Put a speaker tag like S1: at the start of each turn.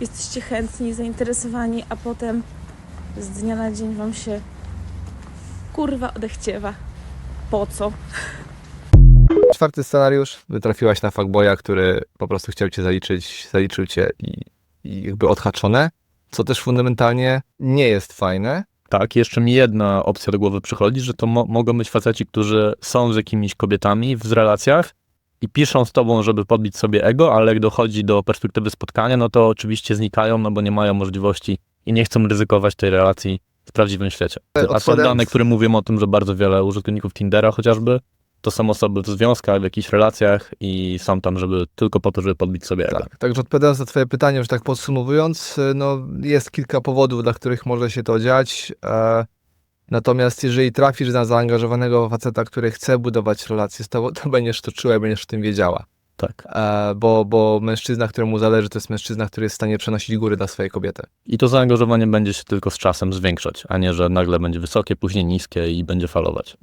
S1: jesteście chętni, zainteresowani, a potem z dnia na dzień wam się kurwa odechciewa. Po co?
S2: Czwarty scenariusz. Wytrafiłaś na fuckboya, który po prostu chciał cię zaliczyć, zaliczył cię i, i jakby odhaczone, co też fundamentalnie nie jest fajne.
S3: Tak, jeszcze mi jedna opcja do głowy przychodzi, że to mo- mogą być faceci, którzy są z jakimiś kobietami w relacjach i piszą z tobą, żeby podbić sobie ego, ale jak dochodzi do perspektywy spotkania, no to oczywiście znikają, no bo nie mają możliwości i nie chcą ryzykować tej relacji w prawdziwym świecie. A są dane, które mówią o tym, że bardzo wiele użytkowników Tindera chociażby, to są osoby w związkach, w jakichś relacjach i są tam, żeby tylko po to, żeby podbić sobie ego.
S2: Tak. Także odpowiadając na twoje pytanie, że tak podsumowując, y, no jest kilka powodów, dla których może się to dziać. E, natomiast jeżeli trafisz na zaangażowanego faceta, który chce budować relacje z tobą, to będziesz to czuła i będziesz w tym wiedziała.
S3: Tak.
S2: E, bo, bo mężczyzna, któremu zależy, to jest mężczyzna, który jest w stanie przenosić góry dla swojej kobiety.
S3: I to zaangażowanie będzie się tylko z czasem zwiększać, a nie, że nagle będzie wysokie, później niskie i będzie falować.